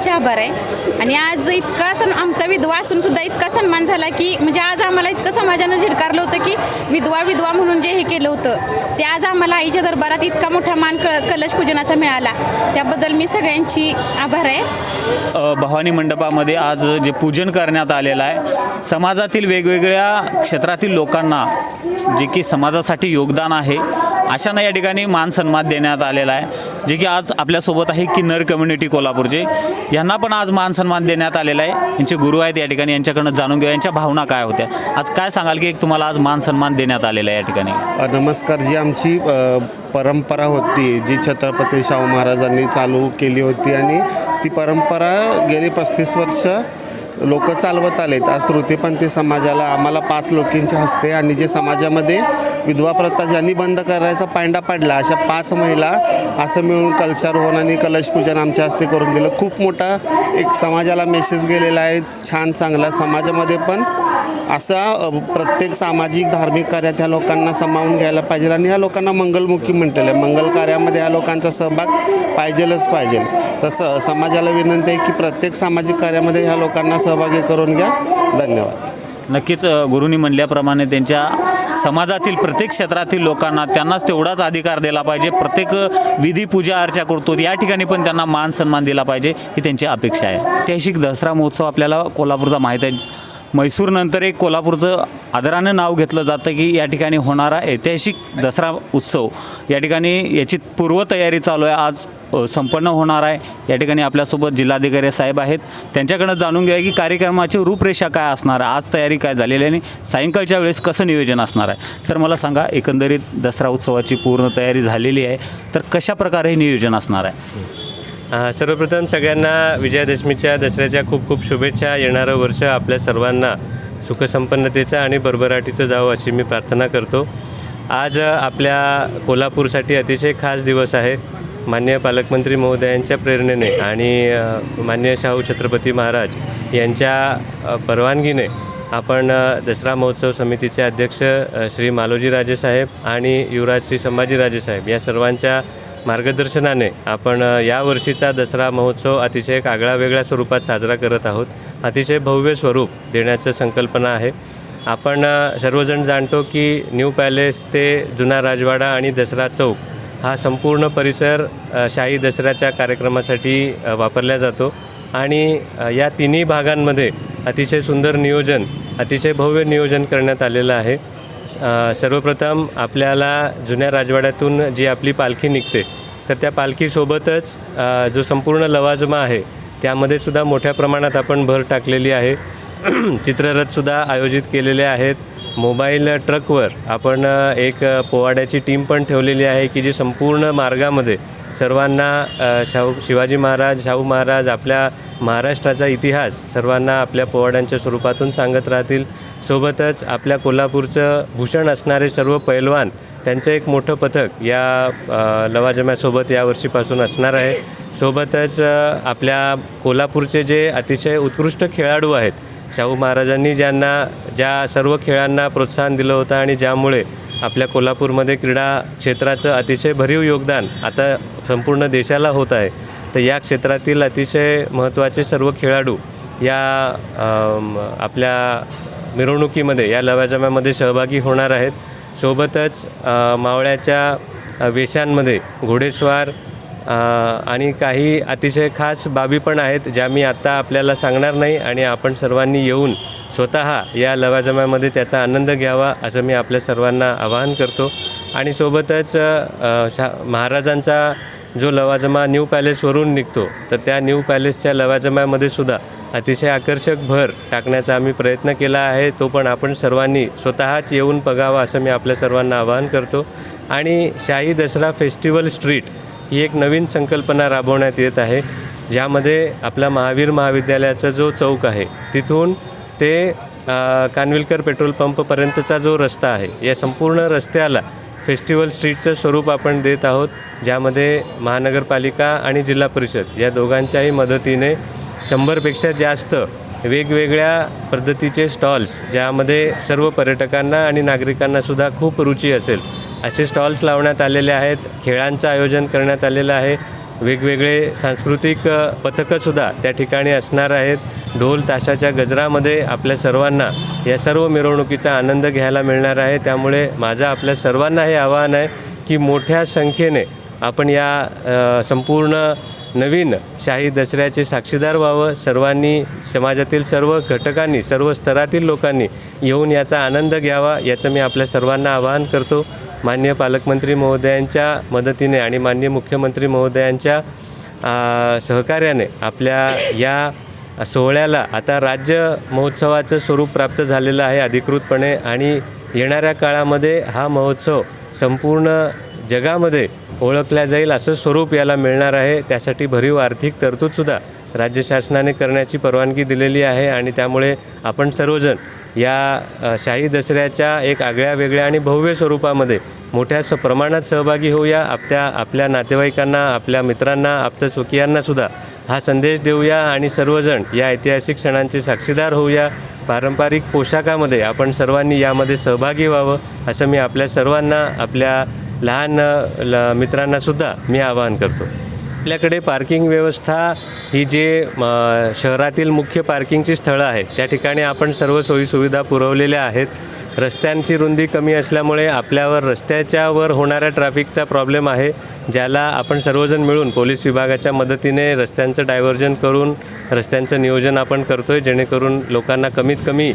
सगळ्यांचे आभार आहे. आणि आज इतका सण आमचा विधवा असून सुद्धा इतका सन्मान झाला की म्हणजे आज आम्हाला इतकं समाजानं झिडकारलं होतं की विधवा विधवा म्हणून जे हे केलं होतं ते आज आम्हाला आईच्या दरबारात इतका मोठा मान क कलश पूजनाचा मिळाला. त्याबद्दल मी सगळ्यांची आभार आहे. भवानी मंडपामध्ये आज जे पूजन करण्यात आलेलं आहे समाजातील वेगवेगळ्या क्षेत्रातील लोकांना जे की समाजासाठी योगदान आहे अशांना या ठिकाणी मान सन्मान देण्यात आलेला आहे. जे की आज आपल्यासोबत आहे किन्नर कम्युनिटी कोल्हापूरचे. यांना पण आज मान सन्मान देण्यात आलेला आहे. यांचे गुरु आहेत या ठिकाणी. यांच्याकडनं जाणून घेऊया. यांच्या भावना काय होत्या? आज काय सांगाल की एक तुम्हाला आज मान सन्मान देण्यात आलेला आहे या ठिकाणी? नमस्कार जी. आमची परंपरा होती जी छत्रपती शाहू महाराजांनी चालू केली होती आणि ती परंपरा गेली पस्तीस वर्ष लोक चालवत आलेत. आज तृतीयपंथी समाजाला आम्हाला पाच लोकींच्या हस्ते आणि जे समाजामध्ये विधवा प्रथा ज्यांनी बंद करायचा पांडा पाडला अशा पाच महिला असं मिळून कलशारोहण आणि कलशपूजन आमच्या हस्ते करून दिलं. खूप मोठा एक समाजाला मेसेज गेलेला आहे. छान चांगला समाजामध्ये पण असा प्रत्येक सामाजिक धार्मिक कार्यात ह्या लोकांना सामावून घ्यायला पाहिजे आणि ह्या लोकांना मंगलमुखी म्हटलेलं आहे. मंगल कार्यामध्ये ह्या लोकांचा सहभाग पाहिजेलच पाहिजे तसं समाजाला विनंती आहे की प्रत्येक सामाजिक कार्यामध्ये ह्या लोकांना सहभागी करून घ्या. धन्यवाद. नक्कीच गुरुनी म्हणल्याप्रमाणे त्यांच्या समाजातील प्रत्येक क्षेत्रातील लोकांना त्यांनाच तेवढाच अधिकार दिला पाहिजे. प्रत्येक विधी पूजा अर्चा करतो या ठिकाणी पण त्यांना मान सन्मान दिला पाहिजे ही त्यांची अपेक्षा आहे. ऐतिहासिक दसरा महोत्सव आपल्याला कोल्हापूरचा माहीत आहे. म्हैसूरनंतर एक कोल्हापूरचं आदरानं नाव घेतलं जातं की या ठिकाणी होणारा ऐतिहासिक दसरा उत्सव. या ठिकाणी याची पूर्वतयारी चालू आहे. आज संपन्न होणार आहे. या ठिकाणी आपल्यासोबत जिल्हाधिकारी साहेब आहेत. त्यांच्याकडनं जाणून घ्या की कार्यक्रमाची रूपरेषा काय असणार आहे. आज तयारी काय झालेली आहे आणि सायंकाळच्या वेळेस कसं नियोजन असणार आहे? सर मला सांगा एकंदरीत दसरा उत्सवाची पूर्ण तयारी झालेली आहे. तर कशा प्रकारे हे नियोजन असणार आहे? सर्वप्रथम सगळ्यांना विजयादशमीच्या दसऱ्याच्या खूप खूप शुभेच्छा. येणारं वर्ष आपल्या सर्वांना सुखसंपन्नतेचं आणि भरभराटीचं जावं अशी मी प्रार्थना करतो. आज आपल्या कोल्हापूरसाठी अतिशय खास दिवस आहे. मान्य पालकमंत्री महोदयांच्या प्रेरणेने आणि मान्य शाहू छत्रपती महाराज यांच्या परवानगीने आपण दसरा महोत्सव समितीचे अध्यक्ष श्री मालोजी राजेसाहेब आणि युवराज श्री संभाजी राजेसाहेब या सर्वांच्या मार्गदर्शनाने आपण यावर्षीचा दसरा महोत्सव अतिशय एक आगळा वेगळ्या स्वरूपात साजरा करत आहोत. अतिशय भव्य स्वरूप देण्याचं संकल्पना आहे. आपण सर्वजण जाणतो की न्यू पॅलेस ते जुना राजवाडा आणि दसरा चौक हा संपूर्ण परिसर शाही दसऱ्याच्या कार्यक्रमासाठी वापरला जातो. आणि या तिन्ही भागांमध्ये अतिशय सुंदर नियोजन अतिशय भव्य नियोजन करण्यात आलेलं आहे. सर्वप्रथम आपल्याला जुन्या राजवाड्यातून जी आपली पालखी निघते तर त्या पालखीसोबतच जो संपूर्ण लवाजमा आहे त्यामध्ये सुद्धा मोठ्या प्रमाणात आपण भर टाकलेली आहे. चित्ररथसुद्धा आयोजित केलेले आहेत. मोबाईल ट्रकवर आपण एक पोवाड्याची टीम पण ठेवलेली आहे की जी संपूर्ण मार्गामध्ये सर्वांना शाहू शिवाजी महाराज शाहू महाराज आपल्या महाराष्ट्राचा इतिहास सर्वांना आपल्या पोवाड्यांच्या स्वरूपातून सांगत राहतील. सोबतच आपल्या कोल्हापूरचं भूषण असणारे सर्व पैलवान त्यांचं एक मोठं पथक या लवाजम्यासोबत यावर्षीपासून असणार आहे. सोबतच आपल्या कोल्हापूरचे जे अतिशय उत्कृष्ट खेळाडू आहेत शाहू महाराजांनी ज्यांना ज्या सर्व खेळांना प्रोत्साहन दिलं होतं आणि ज्यामुळे आपल्या कोल्हापूरमध्ये क्रीडा क्षेत्राचं अतिशय भरीव योगदान आता संपूर्ण देशाला होत आहे तर या क्षेत्रातील अतिशय महत्त्वाचे सर्व खेळाडू या आपल्या मिरवणुकीमध्ये या लवाजम्यामध्ये सहभागी होणार आहेत. सोबतच मावळ्याच्या वेशांमध्ये घोडेस्वार आणि काही अतिशय खास बाबी पण आहेत ज्या मी आत्ता आपल्याला सांगणार नाही आणि आपण सर्वांनी येऊन स्वतः या लवाजम्यामध्ये त्याचा आनंद घ्यावा असं मी आपल्या सर्वांना आवाहन करतो. आणि सोबतच शा महाराजांचा जो लवाजमा न्यू पॅलेसवरून निघतो तर त्या न्यू पॅलेसच्या लवाजम्यामध्ये सुद्धा अतिशय आकर्षक भर टाकण्याचा आम्ही प्रयत्न केला आहे तो पण आपण सर्वांनी स्वतःच येऊन बघावा असं मी आपल्या सर्वांना आवाहन करतो. आणि शाही दसरा फेस्टिवल स्ट्रीट ही एक नवीन संकल्पना राबवण्यात येत आहे ज्यामध्ये आपला महावीर महाविद्यालयाचा जो चौक आहे तिथून ते कानविलकर पेट्रोल पंपपर्यंतचा जो रस्ता आहे या संपूर्ण रस्त्याला फेस्टिवल स्ट्रीटचं स्वरूप आपण देत आहोत ज्यामध्ये महानगरपालिका आणि जिल्हा परिषद या दोघांच्याही मदतीने शंभरपेक्षा जास्त वेगवेगळ्या पद्धतीचे स्टॉल्स ज्यामध्ये सर्व पर्यटकांना आणि नागरिकांनासुद्धा खूप रुची असेल. असे स्टॉल्स लावण्यात आलेले आहेत खेळांचं आयोजन करण्यात आलेलं आहे. वेगवेगळे सांस्कृतिक पथकंसुद्धा त्या ठिकाणी असणार आहेत. ढोल ताशाच्या गजरामध्ये आपल्या सर्वांना या सर्व मिरवणुकीचा आनंद घ्यायला मिळणार आहे. त्यामुळे माझं आपल्या सर्वांना हे आवाहन आहे की मोठ्या संख्येने आपण या संपूर्ण नवीन शाही दसऱ्याचे साक्षीदार व्हावं सर्वांनी समाजातील सर्व घटकांनी सर्व स्तरातील लोकांनी येऊन याचा आनंद घ्यावा याचं मी आपल्या सर्वांना आवाहन करतो. मान्य पालकमंत्री महोदयांच्या मदतीने आणि मान्य मुख्यमंत्री महोदयांच्या सहकार्याने आपल्या या सोहळ्याला आता राज्य महोत्सवाचं स्वरूप प्राप्त झालेलं आहे अधिकृतपणे आणि येणाऱ्या काळामध्ये हा महोत्सव संपूर्ण जगामध्ये ओळखल्या जाईल असं स्वरूप याला मिळणार आहे. त्यासाठी भरीव आर्थिक तरतूदसुद्धा राज्य शासनाने करण्याची परवानगी दिलेली आहे आणि त्यामुळे आपण सर्वजण या शाही दसऱ्याच्या एक आगळ्या वेगळ्या आणि भव्य स्वरूपामध्ये मोठ्या स प्रमाणात सहभागी होऊया. आपल्या आपल्या नातेवाईकांना आपल्या मित्रांना आप्तस्वकीयांनासुद्धा हा संदेश देऊया आणि सर्वजण या ऐतिहासिक क्षणांचे साक्षीदार होऊया. पारंपरिक पोशाखामध्ये आपण सर्वांनी यामध्ये सहभागी व्हावं असं मी आपल्या सर्वांना आपल्या लहान ल मित्रांनासुद्धा मी आवाहन करतो. आपल्याकडे पार्किंग व्यवस्था ही जे शहरातील मुख्य पार्किंगची स्थळं आहेत त्या ठिकाणी आपण सर्व सोयीसुविधा पुरवलेल्या आहेत. रस्त्यांची रुंदी कमी असल्यामुळे आपल्यावर रस्त्याच्यावर होणाऱ्या ट्रॅफिकचा प्रॉब्लेम आहे ज्याला आपण सर्वजण मिळून पोलीस विभागाच्या मदतीने रस्त्यांचं डायव्हर्जन करून रस्त्यांचं नियोजन आपण करतो आहे जेणेकरून लोकांना कमीत कमी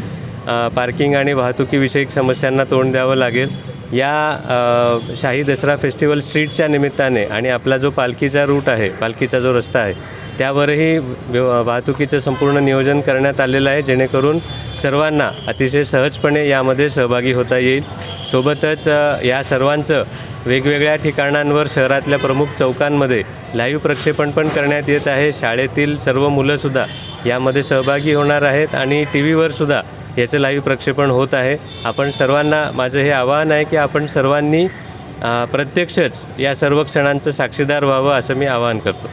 पार्किंग आणि वाहतुकीविषयक समस्यांना तोंड द्यावं लागेल. या शाही दसरा फेस्टिवल स्ट्रीटच्या निमित्ताने आणि आपला जो पालखीचा रूट आहे पालखीचा जो रस्ता आहे त्यावरही व्यव- वाहतुकीचं संपूर्ण नियोजन करण्यात आलेलं आहे जेणेकरून सर्वांना अतिशय सहजपणे यामध्ये सहभागी होता येईल. सोबतच या सर्वांचं वेगवेगळ्या ठिकाणांवर शहरातल्या प्रमुख चौकांमध्ये लाईव्ह प्रक्षेपण पण करण्यात येत आहे. शाळेतील सर्व मुलंसुद्धा यामध्ये सहभागी होणार आहेत आणि टी व्हीवरसुद्धा याचं लाईव्ह प्रक्षेपण होत आहे. आपण सर्वांना माझं हे आवाहन आहे की आपण सर्वांनी प्रत्यक्षच या सर्व क्षणांचं साक्षीदार व्हावं असं मी आवाहन करतो.